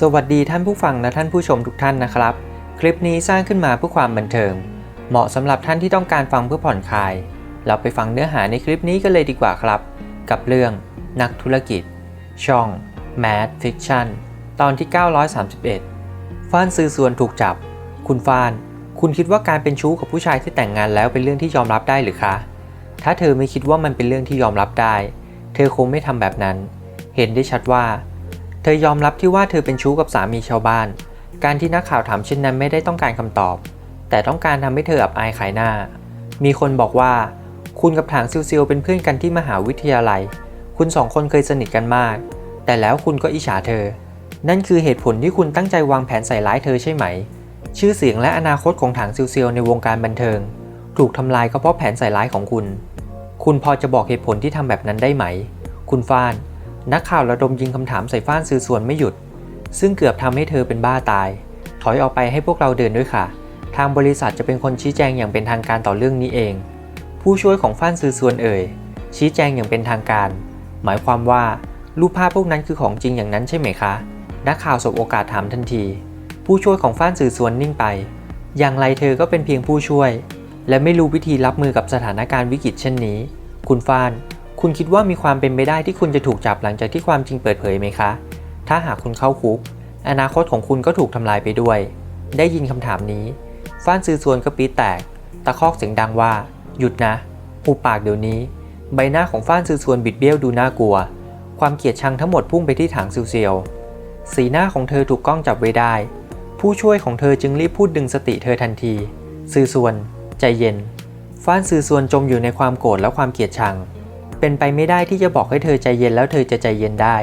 สวัสดีท่านผู้ฟังและท่านผู้ชมทุกท่านนะครับ คลิปนี้สร้างขึ้นมาเพื่อความบันเทิง เหมาะสำหรับท่านที่ต้องการฟังเพื่อผ่อนคลาย เราไปฟังเนื้อหาในคลิปนี้กันเลยดีกว่าครับ กับเรื่อง นักธุรกิจ ช่อง Mad Fiction ตอนที่ 931 ฟ้านซื้อส่วนถูกจับ คุณฟ้าน คุณคิดว่าการเป็นชู้กับผู้ชายที่แต่งงานแล้วเป็นเรื่องที่ยอมรับได้หรือคะ ถ้าเธอไม่คิดว่ามันเป็นเรื่องที่ยอมรับได้ เธอคงไม่ทำแบบนั้น เห็นได้ชัดว่า ธอยอมรับที่ว่าเธอเป็นชู้กับสามีชาวบ้าน การที่นักข่าวถามเช่นนั้นไม่ได้ต้องการคำตอบ แต่ต้องการทำให้เธออับอายขายหน้า มีคนบอกว่า คุณกับถางซิวซิวเป็นเพื่อนกันที่มหาวิทยาลัย คุณสองคนเคยสนิทกันมาก แต่แล้วคุณก็อิจฉาเธอ นั่นคือเหตุผลที่คุณตั้งใจวางแผนใส่ร้ายเธอใช่ไหม ชื่อเสียงและอนาคตของถางซิวซิวในวงการบันเทิง ถูกทำลายก็เพราะแผนใส่ร้ายของคุณ คุณพอจะบอกเหตุผลที่ทำแบบนั้นได้ไหม คุณฟ้าน นักข่าวระดมยิงคำถามใส่ฟ้านซือส่วนไม่หยุด ซึ่งเกือบทำให้เธอเป็นบ้าตาย ถอยออกไปให้พวกเราเดินด้วยค่ะ ทางบริษัทจะเป็นคนชี้แจงอย่างเป็นทางการต่อเรื่องนี้เอง ผู้ช่วยของฟ้านซือส่วนเอ่ย ชี้แจงอย่างเป็นทางการ หมายความว่ารูปภาพพวกนั้นคือของจริงอย่างนั้นใช่ไหมคะ นักข่าวสบโอกาสถามทันที ผู้ช่วยของฟ้านซือส่วนนิ่งไป อย่างไรเธอก็เป็นเพียงผู้ช่วย และไม่รู้วิธีรับมือกับสถานการณ์วิกฤตเช่นนี้ คุณฟ้าน คุณคิดว่ามีความเป็นไปได้ที่คุณจะถูกจับหลังจากที่ความจริงเปิดเผยไหมคะ ถ้าหากคุณเข้าคุก อนาคตของคุณก็ถูกทำลายไปด้วย ได้ยินคำถามนี้ ฟ้านซือซวนก็ปีแตก ตะคอกเสียงดังว่า หยุดนะหูปากเดี๋ยวนี้ ใบหน้าของฟ้านซือซวนบิดเบี้ยวดูน่ากลัว ความเกลียดชังทั้งหมดพุ่งไปที่ถางซิวเซียว สีหน้าของเธอถูกกล้องจับไว้ได้ ผู้ช่วยของเธอจึงรีบพูดดึงสติเธอทันที ซือซวน ใจเย็น ฟ้านซือซวนจมอยู่ในความโกรธและความเกลียดชัง เป็นไปไม่ได้ที่จะบอกให้เธอใจเย็นแล้วเธอจะใจเย็นได้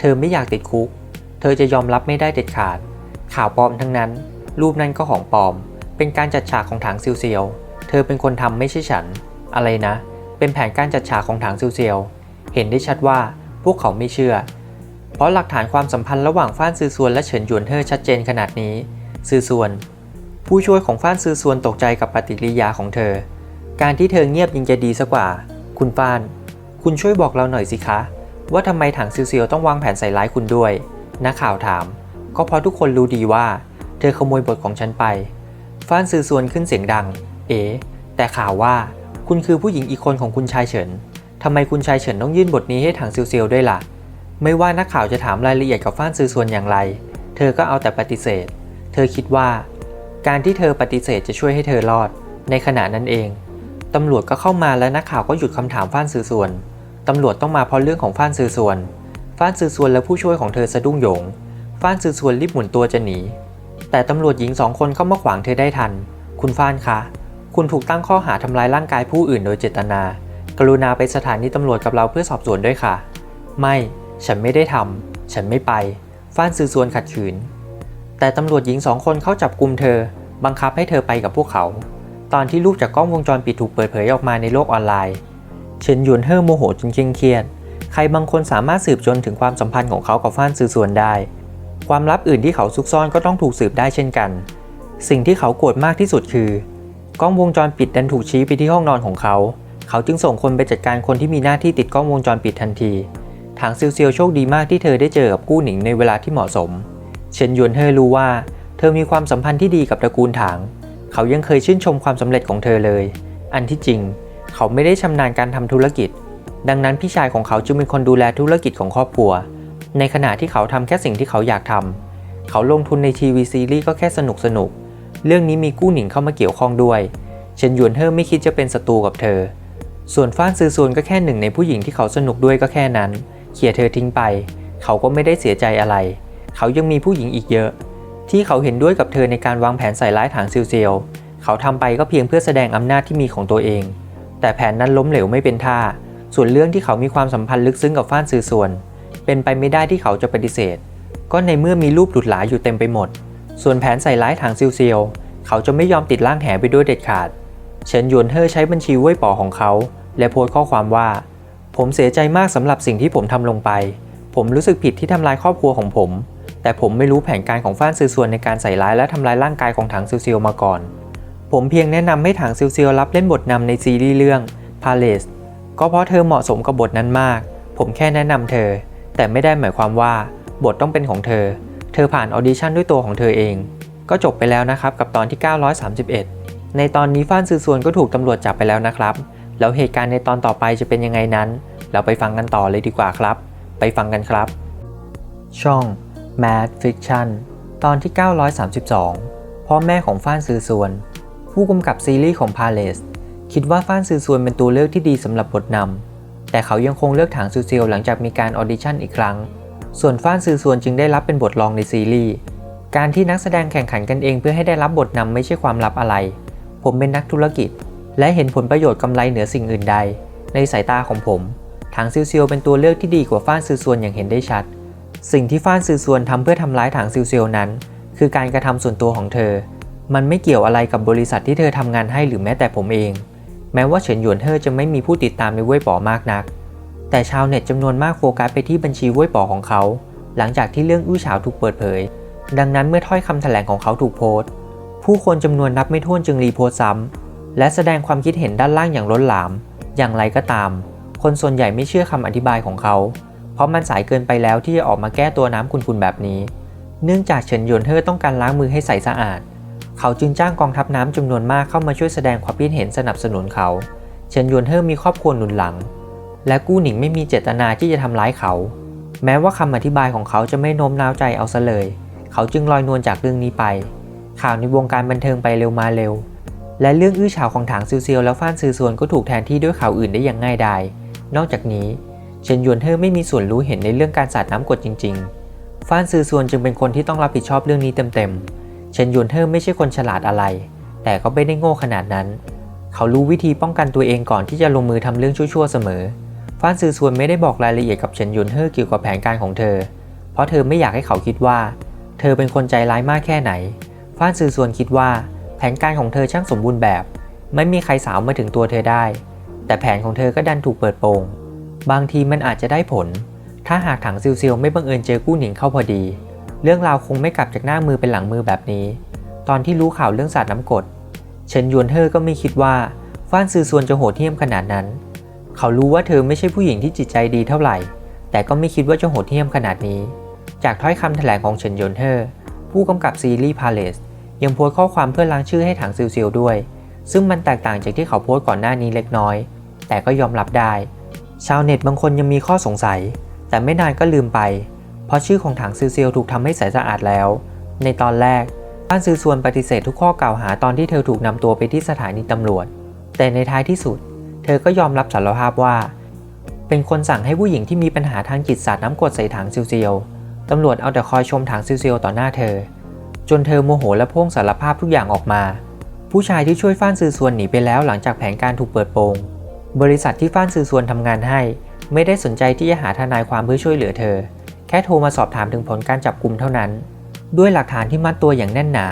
เธอไม่อยากติดคุก เธอจะยอมรับไม่ได้เด็ดขาด ข่าวปลอมทั้งนั้น รูปนั้นก็ของปลอม เป็นการจัดฉากของถางซิวเซียว เธอเป็นคนทำไม่ใช่ฉัน อะไรนะ เป็นแผนการจัดฉากของถางซิวเซียว เห็นได้ชัดว่าพวกเขาไม่เชื่อ เพราะหลักฐานความสัมพันธ์ระหว่างฟ้านซือซวนและเฉินหยวนเฮ่อชัดเจนขนาดนี้ซือซวน ผู้ช่วยของฟ้านซือซวนตกใจกับปฏิกิริยาของเธอ การที่เธอเงียบยิ่งจะดีซะกว่า คุณฟ้าน คุณช่วยบอกเราหน่อยสิคะ ว่าทำไมถังซิวซิวต้องวางแผนใส่ร้ายคุณด้วย นักข่าวถาม ก็เพราะทุกคนรู้ดีว่า เธอขโมยบทของฉันไป ฟ้านซือซวนขึ้นเสียงดัง เอ๋แต่ข่าวว่าคุณคือผู้หญิงอีกคนของคุณชายเฉินทำไมคุณชายเฉินต้องยื่นบทนี้ให้ถังซิวซิวด้วยล่ะ ไม่ว่านักข่าวจะถามรายละเอียดกับฟ้านซือซวนอย่างไร เธอก็เอาแต่ปฏิเสธ เธอคิดว่า การที่เธอปฏิเสธจะช่วยให้เธอรอด ในขณะนั้นเองตำรวจก็เข้ามาและนักข่าวก็หยุดคำถามฟ้านซือส่วน ตำรวจต้องมาเพราะเรื่องของฟ้านซือส่วน ฟ้านซือส่วนและผู้ช่วยของเธอสะดุ้งโหยง ฟ้านซือส่วนรีบหมุนตัวจะหนี แต่ตำรวจหญิงสองคนเข้ามาขวางเธอได้ทัน คุณฟ้านคะ คุณถูกตั้งข้อหาทำร้ายร่างกายผู้อื่นโดยเจตนา กรุณาไปสถานีตำรวจกับเราเพื่อสอบสวนด้วยค่ะ ไม่ ฉันไม่ได้ทำ ฉันไม่ไป ฟ้านซือส่วนขัดขืน แต่ตำรวจหญิงสองคนเข้าจับกลุ่มเธอ บังคับให้เธอไปกับพวกเขา ตอนที่รูปจากกล้องวงจรปิดถูกเปิดเผยออกมาในโลกออนไลน์ เฉินหยวนเฮ่อโมโหจนเคร่งเครียด ใครบางคนสามารถสืบจนถึงความสัมพันธ์ของเขากับฟ้านซือส่วนได้ ความลับอื่นที่เขาซุกซ่อนก็ต้องถูกสืบได้เช่นกัน สิ่งที่เขาโกรธมากที่สุดคือกล้องวงจรปิดดันถูกชี้ไปที่ห้องนอนของเขา เขาจึงส่งคนไปจัดการคนที่มีหน้าที่ติดกล้องวงจรปิดทันที ทางซิวเซียวโชคดีมากที่เธอได้เจอกับกู้หนิงในเวลาที่เหมาะสม เฉินหยวนเฮ่อรู้ว่า เธอมีความสัมพันธ์ที่ดีกับตระกูลถาง เขายังเคยชื่นชมความสำเร็จของเธอเลย อันที่จริง เขาไม่ได้ชำนาญการทำธุรกิจ ดังนั้นพี่ชายของเขาจึงเป็นคนดูแลธุรกิจของครอบครัว ในขณะที่เขาทำแค่สิ่งที่เขาอยากทำเขาลงทุนในทีวีซีรีส์ก็แค่สนุกสนุกเรื่องนี้มีกู้หนิงเข้ามาเกี่ยวข้องด้วยเฉินหยวนเฮอไม่คิดจะเป็นศัตรูกับเธอ ส่วนฟ้านซือซวนก็แค่หนึ่งในผู้หญิงที่เขาสนุกด้วยก็แค่นั้น เขี่ยเธอทิ้งไป เขาก็ไม่ได้เสียใจอะไร เขายังมีผู้หญิงอีกเยอะ ที่เขาเห็นด้วยกับเธอในการวางแผนใส่ร้ายถางซิวเซียว เขาทำไปก็เพียงเพื่อแสดงอำนาจที่มีของตัวเอง แต่แผนนั้นล้มเหลวไม่เป็นท่า ส่วนเรื่องที่เขามีความสัมพันธ์ลึกซึ้งกับฟ้านซือส่วน เป็นไปไม่ได้ที่เขาจะปฏิเสธ ก็ในเมื่อมีรูปหลุดหลาอยู่เต็มไปหมด ส่วนแผนใส่ร้ายถางซิวเซียว เขาจะไม่ยอมติดร่างแหไปด้วยเด็ดขาด เฉินหยวนเฮ่อใช้บัญชีเว่ยป๋อของเขา และโพสต์ข้อความว่า ผมเสียใจมากสำหรับสิ่งที่ผมทำลงไป ผมรู้สึกผิดที่ทำลายครอบครัวของผม แต่ผมไม่รู้แผนการของฟ้านซือส่วนในการใส่ร้ายและทำลายร่างกายของถังซิวเซียวมาก่อน ผมเพียงแนะนำให้ถังซิวเซียวรับเล่นบทนำในซีรีส์เรื่อง Palace ก็เพราะเธอเหมาะสมกับบทนั้นมาก ผมแค่แนะนำเธอ แต่ไม่ได้หมายความว่าบทต้องเป็นของเธอ เธอผ่านออดิชั่นด้วยตัวของเธอเอง ก็จบไปแล้วนะครับกับตอนที่ 931 ในตอนนี้ฟ้านซือซวนก็ถูกตำรวจจับไปแล้วนะครับ แล้วเหตุการณ์ในตอนต่อไปจะเป็นยังไงนั้น เราไปฟังกันต่อเลยดีกว่าครับ ไปฟังกันครับ ช่อง Mad Fiction ตอนที่ 932 พ่อแม่ของฟ้านซือซวน ผู้กำกับซีรีส์ของ Palace คิดว่าฟ้านซือซวนเป็นตัวเลือกที่ดีสำหรับบทนำ แต่เขายังคงเลือกถางซูเซียวหลังจากมีการออดิชั่นอีกครั้ง ส่วนฟ้านซือซวนจึงได้รับเป็นบทรองในซีรีส์การที่นักแสดงแข่งขันกันเองเพื่อให้ได้รับบทนำไม่ใช่ความลับอะไร ผมเป็นนักธุรกิจ และเห็นผลประโยชน์กำไรเหนือสิ่งอื่นใด ในสายตาของผม ถางซิวเซียวเป็นตัวเลือกที่ดีกว่าฟ้านซือซวนอย่างเห็นได้ชัด สิ่งที่ฟ้านซือซวนทำเพื่อทำร้ายถางซิวเซียวนั้น คือการกระทำส่วนตัวของเธอ มันไม่เกี่ยวอะไรกับบริษัทที่เธอทำงานให้หรือแม้แต่ผมเอง แม้ว่าเฉินหยวนเธอจะไม่มีผู้ติดตามในเว่ยป๋อมากนัก แต่ชาวเน็ตจำนวนมากโฟกัสไปที่บัญชีเว่ยป๋อของเขา หลังจากที่เรื่องอื้อฉาวถูกเปิดเผย ดังนั้นเมื่อถ้อยคำแถลงของเขาถูกโพสต์ ผู้คนจำนวนนับไม่ถ้วนจึงรีโพสต์ซ้ำและแสดงความคิดเห็นด้านล่างอย่างล้นหลาม อย่างไรก็ตาม คนส่วนใหญ่ไม่เชื่อคำอธิบายของเขา เพราะมันสายเกินไปแล้วที่จะออกมาแก้ตัวน้ำคุณๆแบบนี้ เนื่องจากเฉินหยวนเธอต้องการล้างมือให้ใสสะอาด เขาจึงจ้างกองทัพน้ำจำนวนมากเข้ามาช่วยแสดงความคิดเห็นสนับสนุนเขาเฉินยวนเธอมีครอบครัวหนุนหลัง และกู้หนิงไม่มีเจตนาที่จะทำร้ายเขา แม้ว่าคำอธิบายของเขาจะไม่โน้มน้าวใจเอาซะเลย เขาจึงลอยนวลจากเรื่องนี้ไป ข่าวในวงการบันเทิงไปเร็วมาเร็ว และเรื่องอื้อฉาวของถางซิวเซียวและฟ้านซือซวนก็ถูกแทนที่ด้วยข่าวอื่นได้อย่างง่ายดาย นอกจากนี้เฉินยวนเธอไม่มีส่วนรู้เห็นในเรื่องการสาดน้ำกรดจริง ๆ ฟ้านซือซวนจึงเป็นคนที่ต้องรับผิดชอบเรื่องนี้เต็มๆ เฉินยวนเธอไม่ใช่คนฉลาดอะไร แต่ก็ไม่ได้โง่ขนาดนั้น เขารู้วิธีป้องกันตัวเองก่อนที่จะลงมือทำเรื่องชั่วๆเสมอฟ้านซือซวนไม่ได้บอกรายละเอียดกับเฉินยวนเธอเกี่ยวกับแผนการของเธอ เพราะเธอไม่อยากให้เขาคิดว่า เธอเป็นคนใจร้ายมากแค่ไหนฟ้านซือซวนคิดว่า แผนการของเธอช่างสมบูรณ์แบบ ไม่มีใครสาวมาถึงตัวเธอได้ แต่แผนของเธอก็ดันถูกเปิดโปงบางทีมันอาจจะได้ผล ถ้าหากถังซิวซิวไม่บังเอิญเจอกู้หนิงเข้าพอดี เรื่องราวคงไม่กลับจากหน้ามือเป็นหลังมือแบบนี้ ตอนที่รู้ข่าวเรื่องสาดน้ำกดเฉินยวนเธอก็ไม่คิดว่าฟ้านซือซวนจะโหดเหี้ยมขนาดนั้น เขารู้ว่าเธอไม่ใช่ผู้หญิงที่จิตใจดีเท่าไหร่ แต่ก็ไม่คิดว่าจะโหดเหี้ยมขนาดนี้ จากถ้อยคำแถลงของเฉินยวนเธอผู้กำกับซีรีส์พาเลสยังโพสต์ข้อความเพื่อล้างชื่อให้ถังซิวซิวด้วย ซึ่งมันแตกต่างจากที่เขาโพสต์ก่อนหน้านี้เล็กน้อย แต่ก็ยอมรับได้ ชาวเน็ตบางคนยังมีข้อสงสัย แต่ไม่นานก็ลืมไป ราะชื่อของถังซิวซิวถูกทำให้ใสสะอาดแล้ว ในตอนแรกบ้านซือซวนปฏิเสธทุกข้อกล่าวหาตอนที่เธอถูกนำตัวไปที่สถานีตำรวจ แต่ในท้ายที่สุด เธอก็ยอมรับสารภาพว่า เป็นคนสั่งให้ผู้หญิงที่มีปัญหาทางจิตสาดน้ำกรดใส่ถังซิวซิวตำรวจเอาแต่คอยชมถังซิวซิวต่อหน้าเธอ จนเธอโมโหและพ่งสารภาพทุกอย่างออกมา ผู้ชายที่ช่วยฟ้านซือซวนหนีไปแล้วหลังจากแผนการถูกเปิดโปงบริษัทที่ฟ้านซือซวนทำงานให้ ไม่ได้สนใจที่จะหาทนายความเพื่อช่วยเหลือเธอ ค่โทรมาสอบถามถึงผลการจับกลุ่มเท่านั้น ด้วยหลักฐานที่มัดตัวอย่างแน่นหนา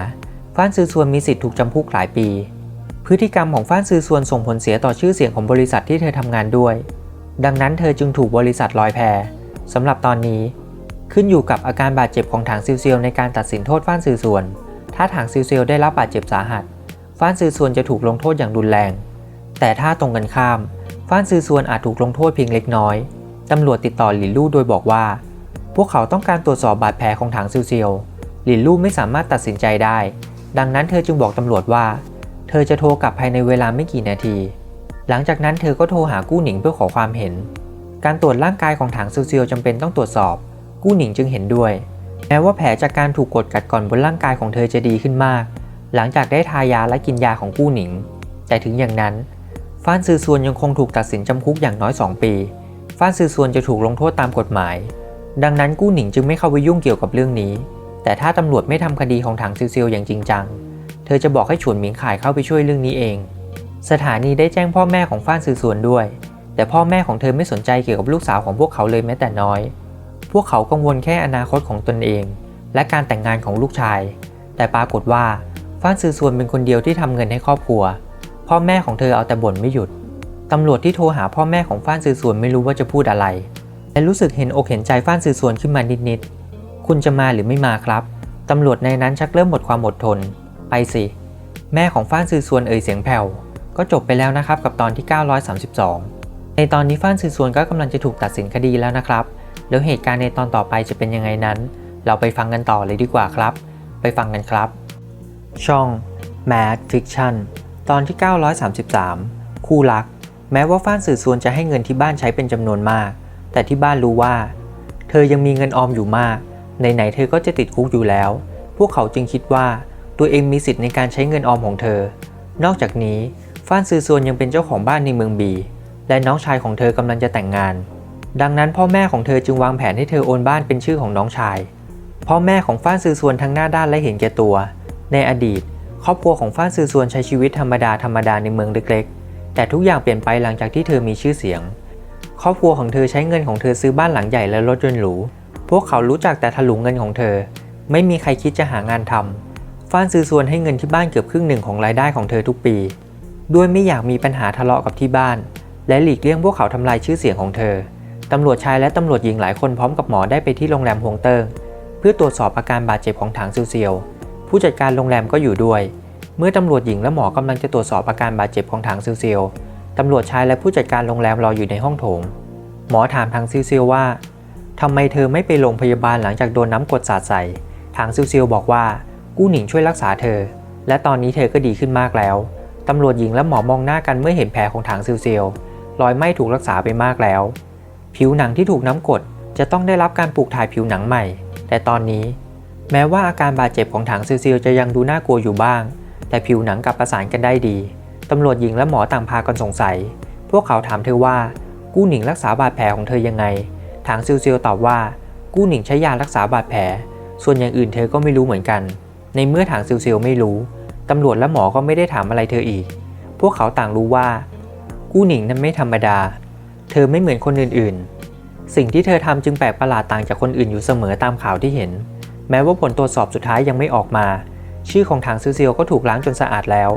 ฟ้านซือซวนมีสิทธิ์ถูกจำคุกหลายปี พฤติกรรมของฟ้านซือซวนส่งผลเสียต่อชื่อเสียงของบริษัทที่เธอทำงานด้วย ดังนั้นเธอจึงถูกบริษัทลอยแพสำหรับตอนนี้ ขึ้นอยู่กับอาการบาดเจ็บของถังซิวเซียวในการตัดสินโทษฟ้านซือซวน ถ้าถังซิวเซียวได้รับบาดเจ็บสาหัส ฟ้านซือซวนจะถูกลงโทษอย่างรุนแรง แต่ถ้าตรงกันข้าม ฟ้านซือซวนอาจถูกลงโทษเพียงเล็กน้อยตำรวจติดต่อหลินลู่โดยบอกว่า พวกเขาต้องการตรวจสอบบาดแผลของถังซิวเซียวหลินลู่ไม่สามารถตัดสินใจได้ ดังนั้นเธอจึงบอกตำรวจว่า เธอจะโทรกลับภายในเวลาไม่กี่นาที หลังจากนั้นเธอก็โทรหากู้หนิงเพื่อขอความเห็น การตรวจร่างกายของถังซิวเซียวจำเป็นต้องตรวจสอบ กู้หนิงจึงเห็นด้วย แม้ว่าแผลจากการถูกกดกัดก่อนบนร่างกายของเธอจะดีขึ้นมาก หลังจากได้ทายาและกินยาของกู้หนิง แต่ถึงอย่างนั้นฟ้านซือซวนยังคงถูกตัดสินจำคุกอย่างน้อย 2 ปีฟ้านซือซวนจะถูกลงโทษตามกฎหมาย ดังนั้นกู้หนิงจึงไม่เข้าไปยุ่งเกี่ยวกับเรื่องนี้ แต่ถ้าตำรวจไม่ทำคดีของถังซิวซิวอย่างจริงจัง เธอจะบอกให้ฉวนหมิงขายเข้าไปช่วยเรื่องนี้เอง สถานีได้แจ้งพ่อแม่ของฟ้านซือซวนด้วย แต่พ่อแม่ของเธอไม่สนใจเกี่ยวกับลูกสาวของพวกเขาเลยแม้แต่น้อย พวกเขากังวลแค่อนาคตของตนเอง และการแต่งงานของลูกชาย แต่ปรากฏว่าฟ้านซือซวนเป็นคนเดียวที่ทำเงินให้ครอบครัว พ่อแม่ของเธอเอาแต่บ่นไม่หยุดตำรวจที่โทรหาพ่อแม่ของฟ้านซือซวนไม่รู้ว่าจะพูดอะไร และรู้สึกเห็นอกเห็นใจฟ้านซือซวนขึ้นมานิดๆ คุณจะมาหรือไม่มาครับ ตำรวจในนั้นชักเริ่มหมดความอดทน ไปสิ แม่ของฟ้านซือซวนเอ่ยเสียงแผ่ว ก็จบไปแล้วนะครับกับตอนที่ 932 ในตอนนี้ฟ้านซือซวนก็กำลังจะถูกตัดสินคดีแล้วนะครับ แล้วเหตุการณ์ในตอนต่อไปจะเป็นยังไงนั้น เราไปฟังกันต่อเลยดีกว่าครับ ไปฟังกันครับ ช่อง Mad Fiction ตอนที่ 933 คู่รัก แม้ว่าฟ้านสื่อส่วนจะให้เงินที่บ้านใช้เป็นจำนวนมาก แต่ที่บ้านรู้ว่า เธอยังมีเงินออมอยู่มาก ไหนๆเธอก็จะติดคุกอยู่แล้ว พวกเขาจึงคิดว่าตัวเองมีสิทธิ์ในการใช้เงินออมของเธอ นอกจากนี้ฟ้านซือซวนยังเป็นเจ้าของบ้านในเมืองบี และน้องชายของเธอกำลังจะแต่งงาน ดังนั้นพ่อแม่ของเธอจึงวางแผนให้เธอโอนบ้านเป็นชื่อของน้องชาย พ่อแม่ของฟ้านซือซวนทั้งหน้าด้านและเห็นแก่ตัว ในอดีต ครอบครัวของฟ้านซือซวนใช้ชีวิตธรรมดาธรรมดาในเมืองเล็กๆ แต่ทุกอย่างเปลี่ยนไปหลังจากที่เธอมีชื่อเสียง ครอบครัวของเธอใช้เงินของเธอซื้อบ้านหลังใหญ่และรถยนต์หรู พวกเขารู้จักแต่ถลุงเงินของเธอ ไม่มีใครคิดจะหางานทำฟ้านซื้อซวนให้เงินที่บ้านเกือบครึ่งหนึ่งของรายได้ของเธอทุกปี ด้วยไม่อยากมีปัญหาทะเลาะกับที่บ้าน และหลีกเลี่ยงพวกเขาทำลายชื่อเสียงของเธอ ตำรวจชายและตำรวจหญิงหลายคนพร้อมกับหมอได้ไปที่โรงแรมฮวงเติงเพื่อตรวจสอบอาการบาดเจ็บของถังซิวเซียว ผู้จัดการโรงแรมก็อยู่ด้วย เมื่อตำรวจหญิงและหมอกำลังจะตรวจสอบอาการบาดเจ็บของถังซิวเซียว ตำรวจชายและผู้จัดการโรงแรมรออยู่ในห้องโถง หมอถามถังซิวซียวว่าทำไมเธอไม่ไปโรงพยาบาลหลังจากโดนน้ำกรดสาดใส่ถังซิวซียวบอกว่า กู้หนิงช่วยรักษาเธอ และตอนนี้เธอก็ดีขึ้นมากแล้ว ตำรวจหญิงและหมอมองหน้ากันเมื่อเห็นแผลของถังซิวซียวรอยไหม้ถูกรักษาไปมากแล้ว ผิวหนังที่ถูกน้ำกรดจะต้องได้รับการปลูกถ่ายผิวหนังใหม่ แต่ตอนนี้ แม้ว่าอาการบาดเจ็บของถังซิวซียวจะยังดูน่ากลัวอยู่บ้าง แต่ผิวหนังกลับประสานกันได้ดี ตำรวจหญิงและหมอต่างพากันสงสัย พวกเขาถามเธอว่า กู้หนิงรักษาบาดแผลของเธอยังไงถังซิวเซียวตอบว่า กู้หนิงใช้ยารักษาบาดแผล ส่วนอย่างอื่นเธอก็ไม่รู้เหมือนกัน ในเมื่อถังซิวเซียวไม่รู้ ตำรวจและหมอก็ไม่ได้ถามอะไรเธออีก พวกเขาต่างรู้ว่า กู้หนิงนั้นไม่ธรรมดา เธอไม่เหมือนคนอื่นๆ สิ่งที่เธอทำจึงแปลกประหลาดต่างจากคนอื่นอยู่เสมอตามข่าวที่เห็น แม้ว่าผลตรวจสอบสุดท้ายยังไม่ออกมา ชื่อของถังซิวเซียวก็ถูกล้างจนสะอาดแล้ว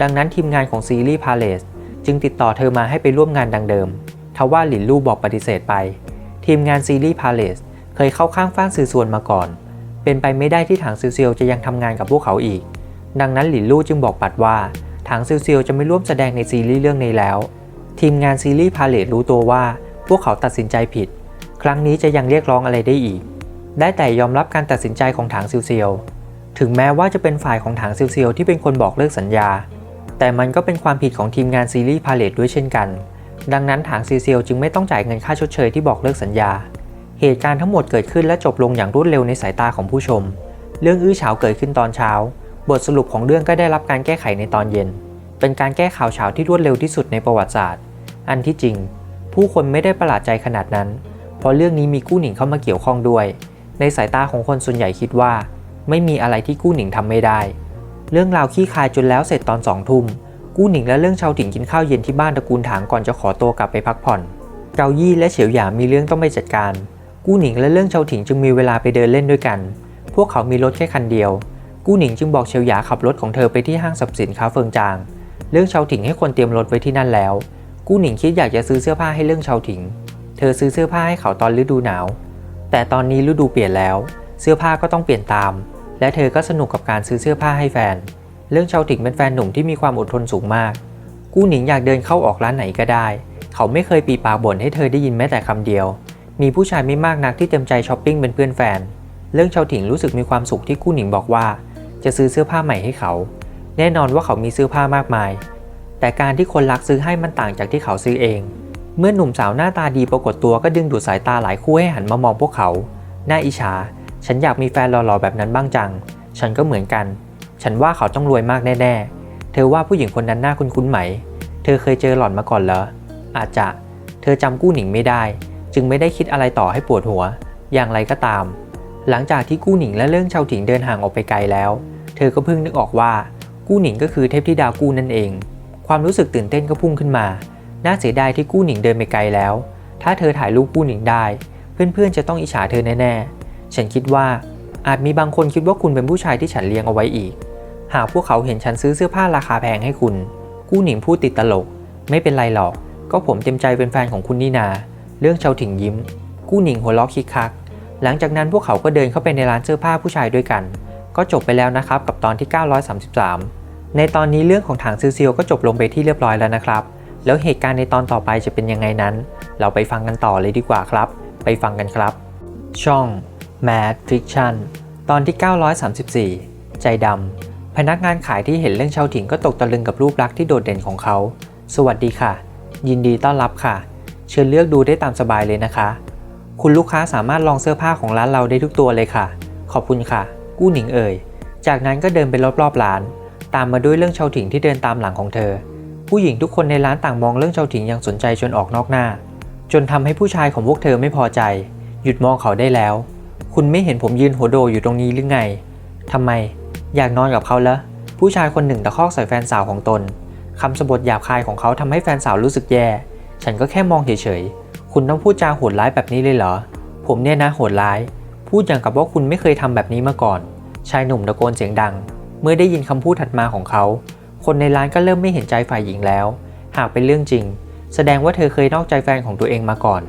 ดังนั้นทีมงานของซีรีส์พาเลสจึงติดต่อเธอมาให้ไปร่วมงานดังเดิม ทว่าหลินลู่บอกปฏิเสธไป ทีมงานซีรีส์พาเลสเคยเข้าข้างฟ้านซือซวนมาก่อน เป็นไปไม่ได้ที่ถังซิวเซียวจะยังทำงานกับพวกเขาอีก ดังนั้นหลินลู่จึงบอกปัดว่าถังซิวเซียวจะไม่ร่วมแสดงในซีรีส์เรื่องนี้แล้ว ทีมงานซีรีส์พาเลสรู้ตัวว่าพวกเขาตัดสินใจผิด ครั้งนี้จะยังเรียกร้องอะไรได้อีก ได้แต่ยอมรับการตัดสินใจของถังซิวเซียว ถึงแม้ว่าจะเป็นฝ่ายของถังซิวเซียวที่เป็นคนบอกเลิกสัญญา แต่มันก็เป็นความผิดของทีมงานซีรีส์พาเลตด้วยเช่นกัน ดังนั้นถังซีเซียวจึงไม่ต้องจ่ายเงินค่าชดเชยที่บอกเลิกสัญญา เหตุการณ์ทั้งหมดเกิดขึ้นและจบลงอย่างรวดเร็วในสายตาของผู้ชม เรื่องอื้อฉาวเกิดขึ้นตอนเช้า บทสรุปของเรื่องก็ได้รับการแก้ไขในตอนเย็น เป็นการแก้ข่าวเช้าที่รวดเร็วที่สุดในประวัติศาสตร์ อันที่จริง ผู้คนไม่ได้ประหลาดใจขนาดนั้น เพราะเรื่องนี้มีกู้หนิงเข้ามาเกี่ยวข้องด้วย ในสายตาของคนส่วนใหญ่คิดว่า ไม่มีอะไรที่กู้หนิงทำไม่ได้ เรื่องราวขี้คายจนแล้วเสร็จตอนสองทุ่มกู้หนิงและเรื่องชาวถิ่งกินข้าวเย็นที่บ้านตระกูลถางก่อนจะขอตัวกลับไปพักผ่อน เกายี่และเฉียวหยามีเรื่องต้องไปจัดการ กู้หนิงและเรื่องชาวถิ่งจึงมีเวลาไปเดินเล่นด้วยกัน พวกเขามีรถแค่คันเดียว กู้หนิงจึงบอกเฉียวหยาขับรถของเธอไปที่ห้างสรรพสินค้าเฟิงจาง เรื่องชาวถิ่งให้คนเตรียมรถไว้ที่นั่นแล้ว กู้หนิงคิดอยากจะซื้อเสื้อผ้าให้เรื่องชาวถิ่งเธอซื้อเสื้อผ้าให้เขาตอนฤดูหนาว แต่ตอนนี้ฤดูเปลี่ยนแล้ว เสื้อผ้าก็ต้องเปลี่ยนตาม และเธอก็สนุกกับการซื้อเสื้อผ้าให้แฟน เรื่องชาวถิ่งเป็นแฟนหนุ่มที่มีความอดทนสูงมาก กู้หนิงอยากเดินเข้าออกร้านไหนก็ได้ เขาไม่เคยปีปากบ่นให้เธอได้ยินแม้แต่คำเดียว มีผู้ชายไม่มากนักที่เต็มใจช้อปปิ้งเป็นเพื่อนแฟน เรื่องชาวถิ่งรู้สึกมีความสุขที่กู้หนิงบอกว่า จะซื้อเสื้อผ้าใหม่ให้เขา แน่นอนว่าเขามีเสื้อผ้ามากมาย แต่การที่คนรักซื้อให้มันต่างจากที่เขาซื้อเอง เมื่อหนุ่มสาวหน้าตาดีปรากฏตัวก็ดึงดูดสายตาหลายคู่ให้หันมามองพวกเขา หน่าอิจฉา ฉันอยากมีแฟนหล่อๆแบบนั้นบ้างจัง ฉันก็เหมือนกัน ฉันว่าเขาต้องรวยมากแน่ๆ เธอว่าผู้หญิงคนนั้นหน้าคุ้นๆไหม เธอเคยเจอหล่อนมาก่อนเหรอ อาจจะ เธอจำกู้หนิงไม่ได้ จึงไม่ได้คิดอะไรต่อให้ปวดหัว อย่างไรก็ตาม หลังจากที่กู้หนิงและเรื่องชาวถิงเดินห่างออกไปไกลแล้ว เธอก็เพิ่งนึกออกว่า กู้หนิงก็คือเทพธิดากู้นั่นเอง ความรู้สึกตื่นเต้นก็พุ่งขึ้นมา น่าเสียดายที่กู้หนิงเดินไปไกลแล้ว ถ้าเธอถ่ายรูปกู้หนิงได้ เพื่อนๆจะต้องอิจฉาเธอแน่ๆ ฉันคิดว่าอาจมีบางคนคิดว่าคุณเป็นผู้ชายที่ฉันเลี้ยงเอาไว้อีก หากพวกเขาเห็นฉันซื้อเสื้อผ้าราคาแพงให้คุณ กู้หนิงพูดติดตลก ไม่เป็นไรหรอก ก็ผมเต็มใจเป็นแฟนของคุณนี่นา เรื่องชาวถิ่งยิ้ม กู้หนิงหัวเราะคิกคัก หลังจากนั้นพวกเขาก็เดินเข้าไปในร้านเสื้อผ้าผู้ชายด้วยกัน ก็จบไปแล้วนะครับกับตอนที่ 933 ในตอนนี้เรื่องของถังซิวซิวก็จบลงไปที่เรียบร้อยแล้วนะครับ แล้วเหตุการณ์ในตอนต่อไปจะเป็นยังไงนั้น เราไปฟังกันต่อเลยดีกว่าครับ ไปฟังกันครับ ช่อง Mad Fiction ตอนที่ 934 ใจดำ พนักงานขายที่เห็นเรื่องชาวถิงก็ตกตะลึงกับรูปลักษณ์ที่โดดเด่นของเขา สวัสดีค่ะ ยินดีต้อนรับค่ะ เชิญเลือกดูได้ตามสบายเลยนะคะ คุณลูกค้าสามารถลองเสื้อผ้าของร้านเราได้ทุกตัวเลยค่ะ ขอบคุณค่ะ กู้หนิงเอ่ย จากนั้นก็เดินไปรอบๆร้าน ตามมาด้วยเรื่องชาวถิงที่เดินตามหลังของเธอ ผู้หญิงทุกคนในร้านต่างมองเรื่องชาวถิงอย่างสนใจจนออกนอกหน้า จนทำให้ผู้ชายของพวกเธอไม่พอใจ หยุดมองเขาได้แล้ว คุณไม่เห็นผมยืนหัวโดอยู่ตรงนี้หรือไง ทำไม อยากนอนกับเขาเหรอ ผู้ชายคนหนึ่งตะคอกใส่แฟนสาวของตน คำสบทหยาบคายของเขาทำให้แฟนสาวรู้สึกแย่ ฉันก็แค่มองเฉยๆ คุณต้องพูดจาโหดร้ายแบบนี้เลยเหรอ ผมเนี่ยนะโหดร้าย พูดอย่างกับว่าคุณไม่เคยทำแบบนี้มาก่อน ชายหนุ่มตะโกนเสียงดัง เมื่อได้ยินคำพูดถัดมาของเขา คนในร้านก็เริ่มไม่เห็นใจฝ่ายหญิงแล้ว หากเป็นเรื่องจริง แสดงว่าเธอเคยนอกใจแฟนของตัวเองมาก่อน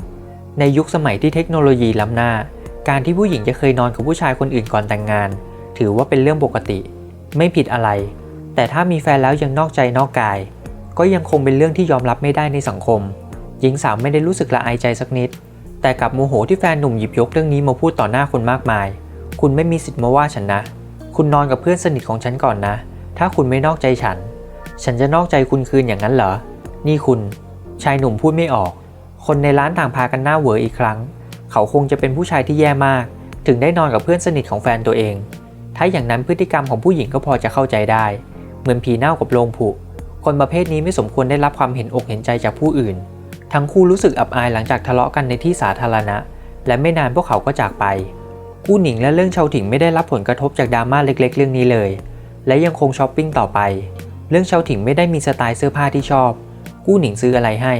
ในยุคสมัยที่เทคโนโลยีล้ำหน้า การที่ผู้หญิงจะเคยนอนกับผู้ชายคนอื่นก่อนแต่งงาน ถือว่าเป็นเรื่องปกติ ไม่ผิดอะไร แต่ถ้ามีแฟนแล้วยังนอกใจนอกกาย ก็ยังคงเป็นเรื่องที่ยอมรับไม่ได้ในสังคม หญิงสาวไม่ได้รู้สึกละอายใจสักนิด แต่กับโมโหที่แฟนหนุ่มหยิบยกเรื่องนี้มาพูดต่อหน้าคนมากมาย คุณไม่มีสิทธิ์มาว่าฉันนะ คุณนอนกับเพื่อนสนิทของฉันก่อนนะ ถ้าคุณไม่นอกใจฉัน ฉันจะนอกใจคุณคืนอย่างนั้นเหรอ นี่คุณ ชายหนุ่มพูดไม่ออก คนในร้านต่างพากันหน้าเหวออีกครั้ง เขาคงจะเป็นผู้ชายที่แย่มาก ถึงได้นอนกับเพื่อนสนิทของแฟนตัวเอง ถ้าอย่างนั้นพฤติกรรมของผู้หญิงก็พอจะเข้าใจได้ เหมือนผีเน่ากับโลงผุ คนประเภทนี้ไม่สมควรได้รับความเห็นอกเห็นใจจากผู้อื่น ทั้งคู่รู้สึกอับอายหลังจากทะเลาะกันในที่สาธารณะ และไม่นานพวกเขาก็จากไป กู้หนิงและเรื่องชาวถิงไม่ได้รับผลกระทบจากดราม่าเล็ก ๆ เรื่องนี้เลย และยังคงช้อปปิ้งต่อไป เรื่องชาวถิงไม่ได้มีสไตล์เสื้อผ้าที่ชอบ กู้หนิงซื้ออะไรให้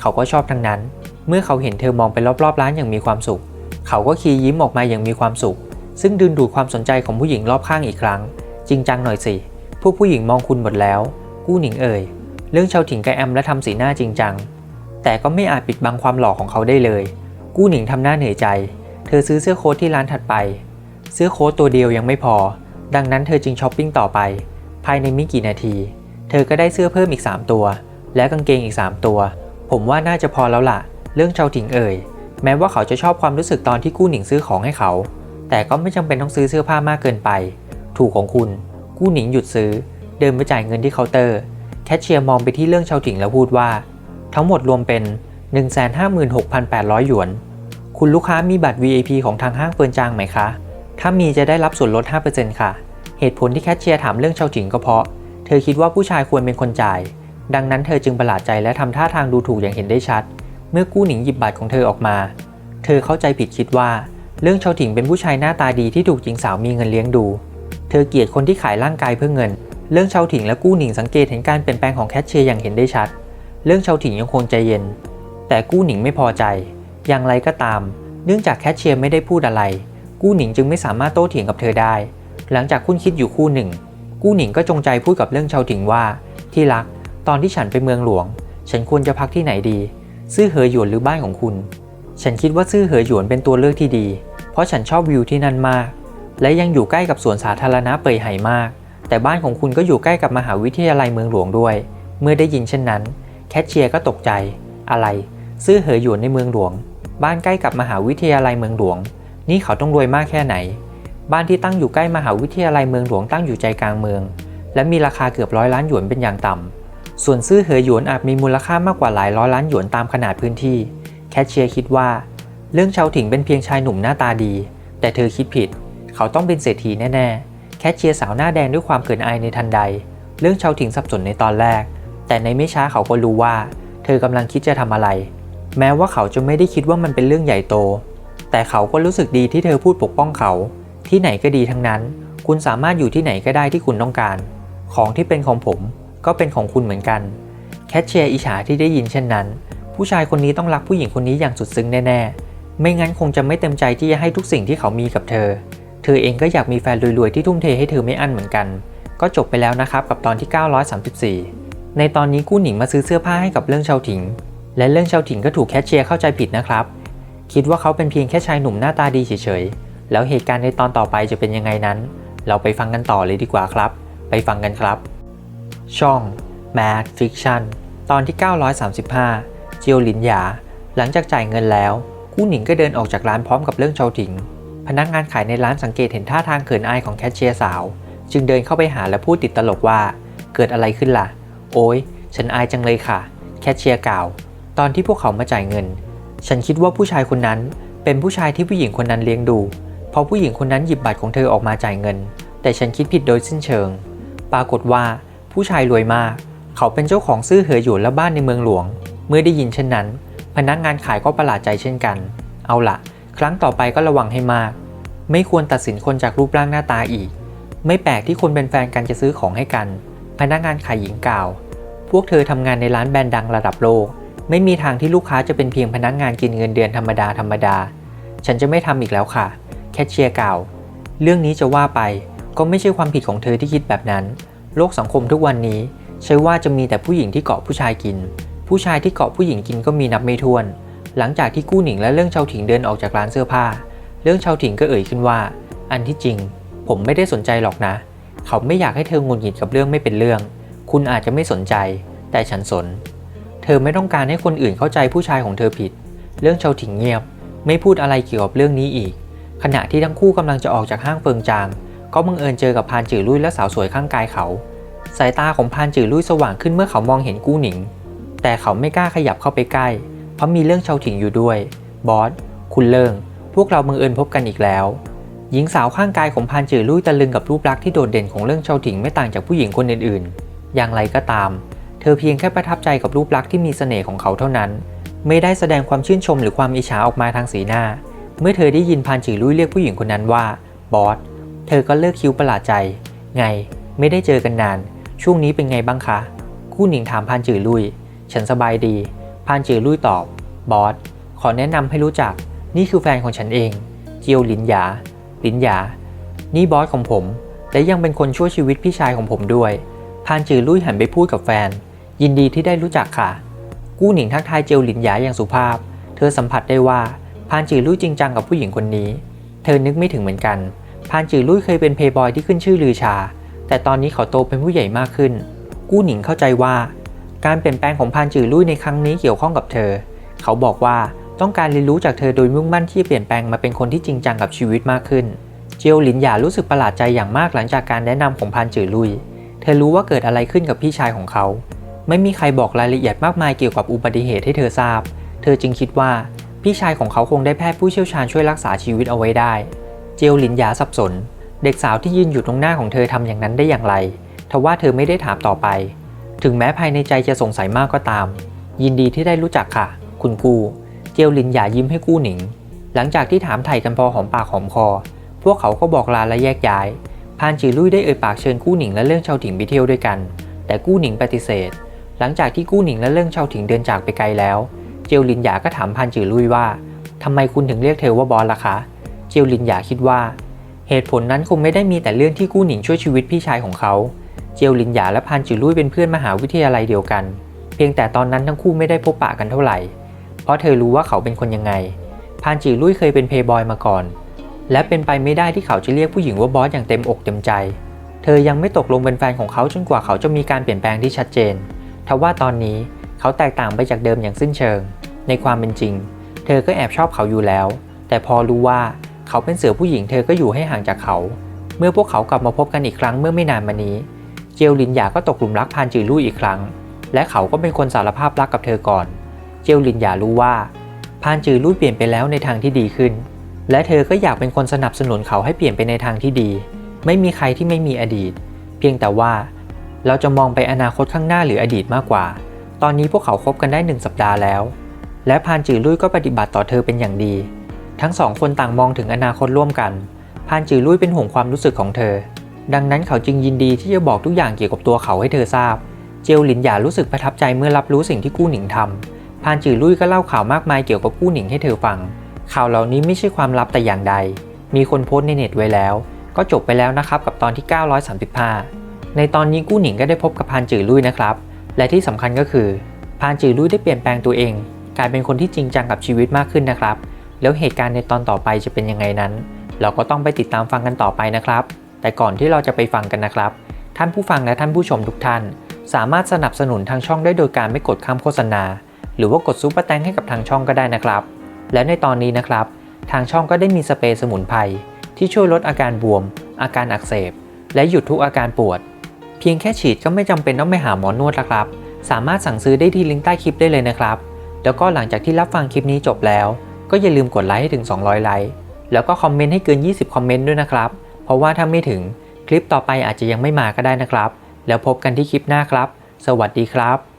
เขาก็ชอบทั้งนั้น เมื่อเขาเห็นเธอมองไปรอบๆร้านอย่างมีความสุข เขาก็คียิ้มออกมาอย่างมีความสุข ซึ่งดึงดูดความสนใจของผู้หญิงรอบข้างอีกครั้ง จริงจังหน่อยสิ พวกผู้หญิงมองคุณหมดแล้ว กู้หนิงเอ่ย เรื่องชาวถิงกับแอมและทำสีหน้าจริงจัง แต่ก็ไม่อาจปิดบังความหล่อของเขาได้เลย กู้หนิงทำหน้าเหนื่อยใจ เธอซื้อเสื้อโค้ทที่ร้านถัดไป เสื้อโค้ทตัวเดียวยังไม่พอ ดังนั้นเธอจึงช้อปปิ้งต่อไป ภายในไม่กี่นาที เธอก็ได้เสื้อเพิ่มอีก 3 ตัว และกางเกงอีก 3 ตัว ผมว่าน่าจะพอแล้วล่ะ เรื่องเชาถิงเอ่ย แม้ว่าเขาจะชอบความรู้สึกตอนที่กู้หนิงซื้อของให้เขา แต่ก็ไม่จำเป็นต้องซื้อเสื้อผ้ามากเกินไป ถูกของคุณ กู้หนิงหยุดซื้อ เดินไปจ่ายเงินที่เคาน์เตอร์ แคชเชียร์มองไปที่เรื่องเชาถิงแล้วพูดว่า ทั้งหมดรวมเป็น 156,800 หยวน คุณลูกค้ามีบัตร VIP ของทางห้างเฟิร์นจางไหมคะ ถ้ามีจะได้รับส่วนลด 5%ค่ะ เหตุผลที่แคชเชียร์ถามเรื่องเชาถิงก็เพราะ เธอคิดว่าผู้ชายควรเป็นคนจ่าย ดังนั้นเธอจึงประหลาดใจและทำท่าทางดูถูกอย่างเห็นได้ชัด เมื่อกู้หนิงหยิบบัตรของเธอออกมา เธอเข้าใจผิดคิดว่า เรื่องชาถิงเป็นผู้ชายหน้าตาดีที่ถูกหญิงสาวมีเงินเลี้ยงดู เธอเกลียดคนที่ขายร่างกายเพื่อเงิน เรื่องเชาถิงและกู้หนิงสังเกตเห็นการเปลี่ยนแปลงของแคชเชียร์อย่างเห็นได้ชัด เรื่องเชาถิงยังคงใจเย็น แต่กู้หนิงไม่พอใจ อย่างไรก็ตาม เนื่องจากแคชเชียร์ไม่ได้พูดอะไร กู้หนิงจึงไม่สามารถโต้เถียงกับเธอได้ หลังจากคุ้นคิดอยู่คู่หนึ่ง กู้หนิงก็จงใจพูดกับเรื่องเชาถิงว่า ที่รัก ตอนที่ฉันไปเมืองหลวง ฉันควรจะพักที่ไหนดี ซื่อเหอหยวนหรือบ้านของคุณ ฉันคิดว่าซื่อเหอหยวนเป็นตัวเลือกที่ดี เพราะฉันชอบวิวที่นั่นมาก และยังอยู่ใกล้กับสวนสาธารณะเปยไห่มาก แต่บ้านของคุณก็อยู่ใกล้กับมหาวิทยาลัยเมืองหลวงด้วย เมื่อได้ยินเช่นนั้น แคชเชียร์ก็ตกใจ อะไร ซื่อเหอหยวนในเมืองหลวง บ้านใกล้กับมหาวิทยาลัยเมืองหลวง นี่เขาต้องรวยมากแค่ไหน บ้านที่ตั้งอยู่ใกล้มหาวิทยาลัยเมืองหลวงตั้งอยู่ใจกลางเมือง และมีราคาเกือบร้อยล้านหยวนเป็นอย่างต่ำ ส่วนซื่อเหอหยวนอาจมีมูลค่ามากกว่าหลายร้อยล้านหยวนตามขนาดพื้นที่ แคชเชียร์คิดว่า เรื่องชาวถิงเป็นเพียงชายหนุ่มหน้าตาดี แต่เธอคิดผิด เขาต้องเป็นเศรษฐีแน่ๆ แคชเชียร์สาวหน้าแดงด้วยความเขินอายในทันใด เรื่องชาวถิงสับสนในตอนแรก แต่ในไม่ช้าเขาก็รู้ว่า เธอกำลังคิดจะทำอะไร แม้ว่าเขาจะไม่ได้คิดว่ามันเป็นเรื่องใหญ่โต แต่เขาก็รู้สึกดีที่เธอพูดปกป้องเขา ที่ไหนก็ดีทั้งนั้น คุณสามารถอยู่ที่ไหนก็ได้ที่คุณต้องการ ของที่เป็นของผม ก็เป็นของคุณเหมือนกัน แคทเชียร์อิจฉาที่ได้ยินเช่นนั้น ผู้ชายคนนี้ต้องรักผู้หญิงคนนี้อย่างสุดซึ้งแน่ๆ ไม่งั้นคงจะไม่เต็มใจที่จะให้ทุกสิ่งที่เขามีกับเธอ เธอเองก็อยากมีแฟนรวยๆที่ทุ่มเทให้เธอไม่อั้นเหมือนกัน ก็จบไปแล้วนะครับกับตอนที่ 934 ในตอนนี้กู้หนิงมาซื้อเสื้อผ้าให้กับเรื่องเชาถิง และเรื่องเชาถิงก็ถูกแคชเชียร์เข้าใจผิดนะครับ คิดว่าเขาเป็นเพียงแค่ชายหนุ่มหน้าตาดีเฉยๆ แล้วเหตุการณ์ในตอนต่อไปจะเป็นยังไงนั้น เราไปฟังกันต่อเลยดีกว่าครับ ไปฟังกันครับ ช่อง Mad Fiction ตอนที่ 935 เจียวหลินหยา หลังจากจ่ายเงินแล้ว กู้หนิงก็เดินออกจากร้านพร้อมกับเรื่องเชาถิง พนักงานขายในร้านสังเกตเห็นท่าทางเขินอายของแคชเชียร์สาว จึงเดินเข้าไปหาและพูดติดตลกว่า เกิดอะไรขึ้นล่ะ โอ้ยฉันอายจังเลยค่ะ แคชเชียร์กล่าว ตอนที่พวกเขามาจ่ายเงิน ฉันคิดว่าผู้ชายคนนั้น เป็นผู้ชายที่ผู้หญิงคนนั้นเลี้ยงดูพราะผู้หญิงคนนั้นหยิบบัตรของเธอออกมาจ่ายเงิน แต่ฉันคิดผิดโดยสิ้นเชิง ปรากฏว่า ผู้ชายรวยมาก เขาเป็นเจ้าของซื่อเหอหยวนและบ้านในเมืองหลวง เมื่อได้ยินเช่นนั้น พนักงานขายก็ประหลาดใจเช่นกัน เอาละครั้งต่อไปก็ระวังให้มาก ไม่ควรตัดสินคนจากรูปร่างหน้าตาอีก ไม่แปลกที่คนเป็นแฟนกันจะซื้อของให้กัน พนักงานขายหญิงกล่าว พวกเธอทำงานในร้านแบรนด์ดังระดับโลก ไม่มีทางที่ลูกค้าจะเป็นเพียงพนักงานกินเงินเดือนธรรมดาธรรมดา ฉันจะไม่ทำอีกแล้วค่ะ แคชเชียร์กล่าว เรื่องนี้จะว่าไปก็ไม่ใช่ความผิดของเธอที่คิดแบบนั้น โลกสังคมทุกวันนี้ ใช่ว่าจะมีแต่ผู้หญิงที่เกาะผู้ชายกิน ผู้ชายที่เกาะผู้หญิงกินก็มีนับไม่ถ้วน หลังจากที่กู้หนิงและเรื่องชาวถิงเดินออกจากร้านเสื้อผ้า เรื่องชาวถิงก็เอ่ยขึ้นว่า อันที่จริง ผมไม่ได้สนใจหรอกนะ เขาไม่อยากให้เธองุดหงิดกับเรื่องไม่เป็นเรื่อง คุณอาจจะไม่สนใจ แต่ฉันสน เธอไม่ต้องการให้คนอื่นเข้าใจผู้ชายของเธอผิด เรื่องชาวถิงเงียบ ไม่พูดอะไรเกี่ยวกับเรื่องนี้อีก ขณะที่ทั้งคู่กำลังจะออกจากห้างเฟิงจาง ก็บังเอิญเจอกับพานจือลุยและสาวสวยข้างกายเขา สายตาของพานจือลุยสว่างขึ้นเมื่อเขามองเห็นกู้หนิง แต่เขาไม่กล้าขยับเข้าไปใกล้ เพราะมีเรื่องชาวถิงอยู่ด้วย บอส คุณเลิง พวกเราบังเอิญพบกันอีกแล้ว หญิงสาวข้างกายของพานจือลุยตะลึงกับรูปลักษณ์ที่โดดเด่นของเรื่องชาวถิงไม่ต่างจากผู้หญิงคนอื่นๆ อย่างไรก็ตาม เธอเพียงแค่ประทับใจกับรูปลักษณ์ที่มีเสน่ห์ของเขาเท่านั้น ไม่ได้แสดงความชื่นชมหรือความอิจฉาออกมาทางสีหน้า เมื่อเธอได้ยินพานจือลุยเรียกผู้หญิงคนนั้นว่า บอส เธอก็เลิกคิ้วประหลาดใจ ไง ไม่ได้เจอกันนาน ช่วงนี้เป็นไงบ้างคะกู้หนิงถามพานจือลุย ฉันสบายดี พานจือลุยตอบ บอส ขอแนะนำให้รู้จัก นี่คือแฟนของฉันเอง เจียวหลินหยา หลินหยา นี่บอสของผม และยังเป็นคนช่วยชีวิตพี่ชายของผมด้วย พานจือลุยหันไปพูดกับแฟน ยินดีที่ได้รู้จักค่ะ กู้หนิงทักทายเจียวหลินหยาอย่างสุภาพ เธอสัมผัสได้ว่าพานจือลุยจริงจังกับผู้หญิงคนนี้ เธอนึกไม่ถึงเหมือนกัน พานจือลุยเคยเป็นเพย์บอยที่ขึ้นชื่อลือชา แต่ตอนนี้เขาโตเป็นผู้ใหญ่มากขึ้น กู้หนิงเข้าใจว่า การเปลี่ยนแปลงของพานจือลุยในครั้งนี้เกี่ยวข้องกับเธอ เขาบอกว่าต้องการเรียนรู้จากเธอโดยมุ่งมั่นที่เปลี่ยนแปลงมาเป็นคนที่จริงจังกับชีวิตมากขึ้น เจียวหลินหยารู้สึกประหลาดใจอย่างมากหลังจากการแนะนำของพานจือลุย เธอรู้ว่าเกิดอะไรขึ้นกับพี่ชายของเขา ไม่มีใครบอกรายละเอียดมากมายเกี่ยวกับอุบัติเหตุให้เธอทราบ เธอจึงคิดว่าพี่ชายของเขาคงได้แพทย์ผู้เชี่ยวชาญช่วยรักษาชีวิตเอาไว้ได้ เจียวหลินหยาสับสน เด็กสาวที่ยืนอยู่ตรงหน้าของเธอทำอย่างนั้นได้อย่างไร ทว่าเธอไม่ได้ถามต่อไป ถึงแม้ภายในใจจะสงสัยมากก็ตาม ยินดีที่ได้รู้จักค่ะ คุณกู เจียวหลินหยายิ้มให้กู้หนิง หลังจากที่ถามไถ่กันพอหอมปากหอมคอ พวกเขาก็บอกลาและแยกย้าย พานจือลุยได้เอ่ยปากเชิญกู้หนิงและเรื่องชาวถิงไปเที่ยวด้วยกัน แต่กู้หนิงปฏิเสธ หลังจากที่กู้หนิงและเรื่องชาวถิงเดินจากไปไกลแล้ว เจียวหลินหยาก็ถามพานจือลุยว่าทำไมคุณถึงเรียกเธอว่าบอสล่ะคะเจียวลินหยาคิดว่า เหตุผลนั้นคงไม่ได้มีแต่เรื่องที่กู้หนิงช่วยชีวิตพี่ชายของเขา เจียวลินหยาและพานจือลุยเป็นเพื่อนมหาวิทยาลัยเดียวกัน เพียงแต่ตอนนั้นทั้งคู่ไม่ได้พบปะกันเท่าไหร่ เพราะเธอรู้ว่าเขาเป็นคนยังไง พานจือลุยเคยเป็นเพย์บอยมาก่อน และเป็นไปไม่ได้ที่เขาจะเรียกผู้หญิงว่าบอสอย่างเต็มอกเต็มใจ เธอยังไม่ตกลงเป็นแฟนของเขาจนกว่าเขาจะมีการเปลี่ยนแปลงที่ชัดเจน ทว่าตอนนี้เขาแตกต่างไปจากเดิมอย่างสิ้นเชิง ในความเป็นจริง เธอก็แอบชอบเขาอยู่แล้ว แต่พอรู้ว่า เขาเป็นเสือผู้หญิงเธอก็อยู่ให้ห่างจากเขา เมื่อพวกเขากลับมาพบกันอีกครั้งเมื่อไม่นานมานี้ เจียวลินหยาก็ตกหลุมรักพานจือลู่อีกครั้ง และเขาก็เป็นคนสารภาพรักกับเธอก่อน เจียวลินหยารู้ว่าพานจือลู่เปลี่ยนไปแล้วในทางที่ดีขึ้น และเธอก็อยากเป็นคนสนับสนุนเขาให้เปลี่ยนไปในทางที่ดี ไม่มีใครที่ไม่มีอดีต เพียงแต่ว่า เราจะมองไปอนาคตข้างหน้าหรืออดีตมากกว่า ตอนนี้พวกเขาคบกันได้หนึ่งสัปดาห์แล้ว และพานจือลุยก็ปฏิบัติต่อเธอเป็นอย่างดี ทั้งสองคนต่างมองถึงอนาคตร่วมกัน พานจือลุยเป็นห่วงความรู้สึกของเธอ ดังนั้นเขาจึงยินดีที่จะบอกทุกอย่างเกี่ยวกับตัวเขาให้เธอทราบ เจียวหลินหยารู้สึกประทับใจเมื่อรับรู้สิ่งที่กู้หนิงทำพานจือลุยก็เล่าข่าวมากมายเกี่ยวกับกู้หนิงให้เธอฟัง ข่าวเหล่านี้ไม่ใช่ความลับแต่อย่างใด มีคนโพสต์ในเน็ตไว้แล้ว ก็จบไปแล้วนะครับกับตอนที่ 935 ในตอนนี้กู้หนิงก็ได้พบกับพานจือลุยนะครับ และที่สำคัญก็คือพานจือลุยได้เปลี่ยนแปลงตัวเอง กลายเป็นคนที่จริงจังกับชีวิตมากขึ้นนะครับ แล้วเหตุการณ์ในตอนต่อไปจะเป็นยังไงนั้น เราก็ต้องไปติดตามฟังกันต่อไปนะครับ แต่ก่อนที่เราจะไปฟังกันนะครับ ท่านผู้ฟังและท่านผู้ชมทุกท่าน สามารถสนับสนุนทางช่องได้โดยการไม่กดข้ามโฆษณา หรือว่ากดซุปเปอร์แตงให้กับทางช่องก็ได้นะครับ และในตอนนี้นะครับ ทางช่องก็ได้มีสเปรย์สมุนไพรที่ช่วยลดอาการบวม อาการอักเสบ และหยุดทุกอาการปวด เพียงแค่ฉีดก็ไม่จำเป็นต้องไปหาหมอนวดแล้วครับ สามารถสั่งซื้อได้ที่ลิงก์ใต้คลิปได้เลยนะครับ แล้วก็หลังจากที่รับฟังคลิปนี้จบแล้ว ก็อย่าลืมกดไลค์ให้ถึง 200 ไลค์แล้วก็คอมเมนต์ให้เกิน 20 คอมเมนต์ด้วยนะครับ เพราะว่าถ้าไม่ถึงคลิปต่อไปอาจจะยังไม่มาก็ได้นะครับ แล้วพบกันที่คลิปหน้าครับ สวัสดีครับ